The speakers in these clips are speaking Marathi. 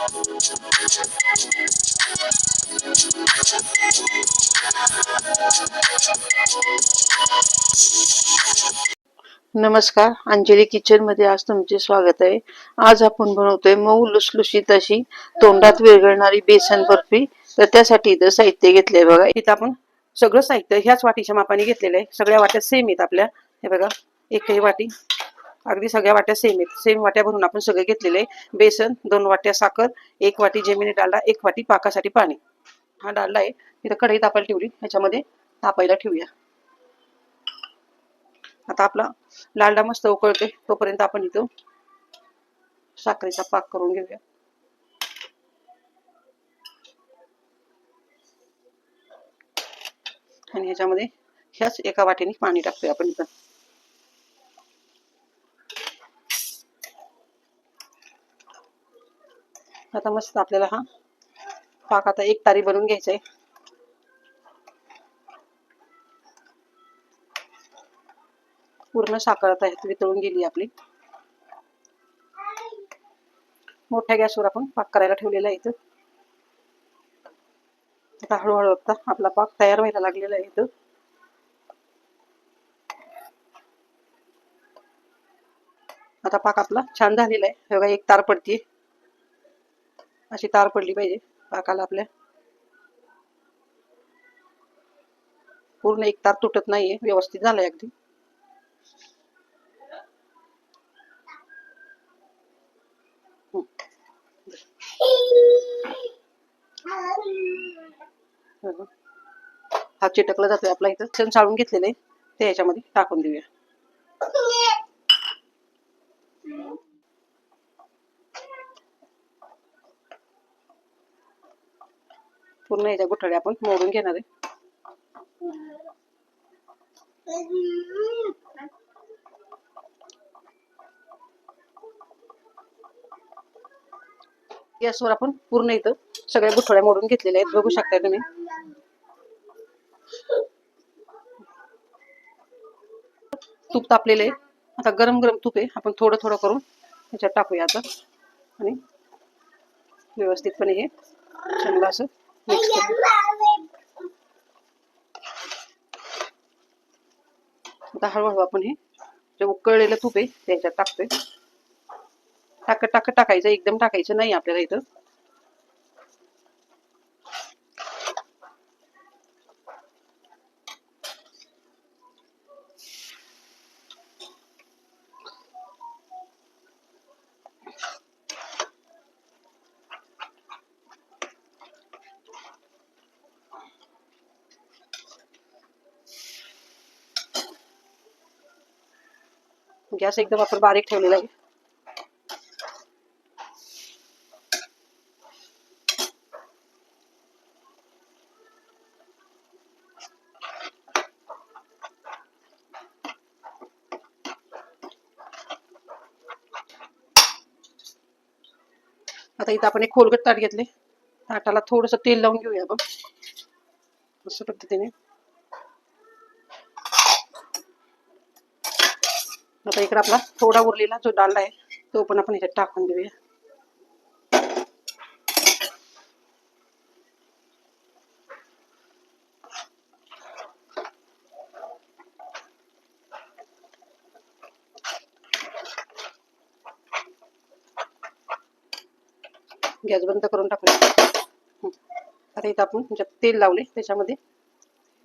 नमस्कार अंजली किचनमध्ये आज तुमचे स्वागत आहे. आज आपण बनवतोय मऊ लुसलुशीत अशी तोंडात विरघळणारी बेसन बर्फी. तर त्यासाठी इथं साहित्य घेतलंय बघा. इथं आपण सगळं साहित्य ह्याच वाटीच्या मापाने घेतलेलं आहे. सगळ्या वाट्या सेम आहेत आपल्या. हे बघा एकही वाटी. अगदी सगळ्या वाट्या सेम आहेत. सेम वाट्या भरून आपण सगळे घेतलेले बेसन दोन वाट्या साखर एक वाटी जेमिनी डालडा एक वाटी पाकासाठी पाणी. हा डालडा आहे. तिथं कढई तापायला ठेवली. ह्याच्यामध्ये तापायला ठेवूया. आता आपला लालडा मस्त उकळते तोपर्यंत आपण इथं साखरेचा पाक करून घेऊया. आणि ह्याच्यामध्ये ह्याच एका वाटीने पाणी टाकतोय आपण इथं. आता मस्त आपल्याला हा पाक आता एक तारी बनवून घ्यायचा आहे पूर्ण साखर आता वितळून गेली आपली. मोठ्या गॅसवर आपण पाक करायला ठेवलेला आहे इथं. आता हळूहळू आता आपला पाक तयार व्हायला लागलेला आहे इथं. आता पाक आपला छान झालेला आहे. बघा एक तार पडतीये. अशी तार पडली पाहिजे पाकाला आपल्या. पूर्ण एक तार तुटत नाहीये व्यवस्थित झालंय अगदी. हा. चिटकला जातोय आपला इथं. सण चाळून घेतलेलं आहे. ते याच्यामध्ये टाकून देऊया. पूर्ण याच्या गुठळ्या आपण मोडून घेणार आहे. गॅसवर आपण पूर्ण इथं सगळ्या गुठळ्या मोडून घेतलेल्या आहेत. बघू शकताय तुम्ही. तूप तापलेलं आहे. आता गरम गरम तूप आहे. आपण थोडं थोडं करून ह्याच्यात टाकूया आता. आणि व्यवस्थितपणे हे चांगलं असं आता हळूहळू आपण हे जे उकळलेलं तूप आहे ते ह्याच्यात टाकतोय. टाकत टाकत टाकायचं एकदम टाकायचं नाही आपल्याला इथं. म्हणजे गॅस एकदम आपण बारीक ठेवलेला आहे. आता इथं आपण एक खोलगट ताट घेतले ताटाला थोडस तेल लावून घेऊया आपण अशा पद्धतीने. आता इकडे आपला थोडा उरलेला जो डालडा आहे तो पण आपण ह्याच्यात टाकून देऊया. गॅस बंद करून टाकूया. आता इथं आपण ज्यात तेल लावले त्याच्यामध्ये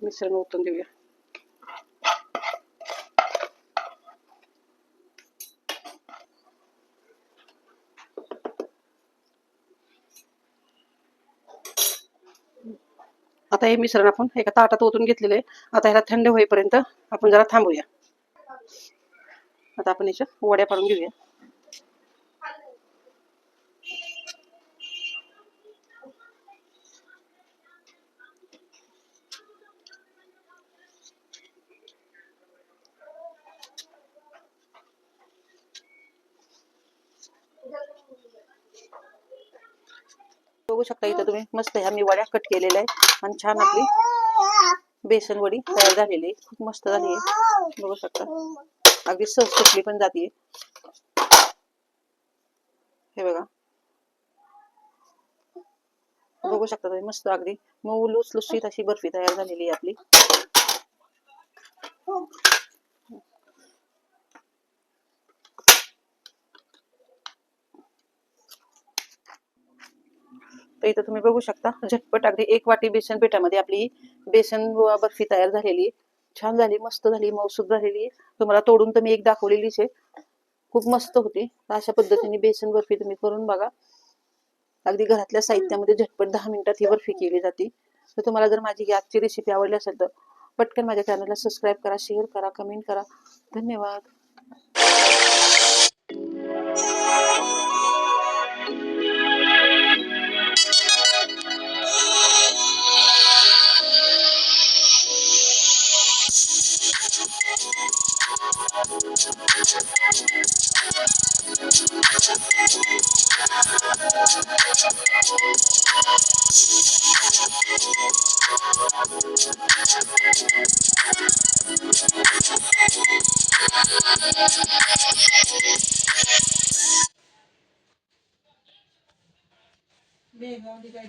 मिश्रण ओतून देऊया. आता हे मिश्रण आपण एका ताटात ओतून घेतलेलं आहे. आता ह्याला थंड होईपर्यंत आपण जरा थांबूया. आता आपण याच्या वड्या पाडून घेऊया. बघू शकता इथं तुम्ही मस्त ह्या मी वड्या कट केलेल्या आहे आणि छान आपली बेसन वडी तयार झालेली आहे. खूप मस्त झाली आहे. बघू शकता. अगदी सहज कुठली पण जाते हे बघा. बघू शकता तुम्ही मस्त अगदी. मऊ लुसलुसीत अशी बर्फी तयार झालेली आहे आपली. तर इथं तुम्ही बघू शकता झटपट अगदी एक वाटी बेसन पिठामध्ये आपली बेसन बर्फी तयार झालेली छान झाली मस्त झाली मौसूद झालेली तुम्हाला तोडून तर मी एक दाखवलेलीच आहे. खूप मस्त होती. अशा पद्धतीने बेसन बर्फी तुम्ही करून बघा. अगदी घरातल्या साहित्यामध्ये झटपट दहा मिनिटात ही बर्फी केली जाते. तर तुम्हाला जर माझी आजची रेसिपी आवडली असेल तर पटकन माझ्या चॅनलला सबस्क्राईब करा शेअर करा कमेंट करा. धन्यवाद. Bene, non dica i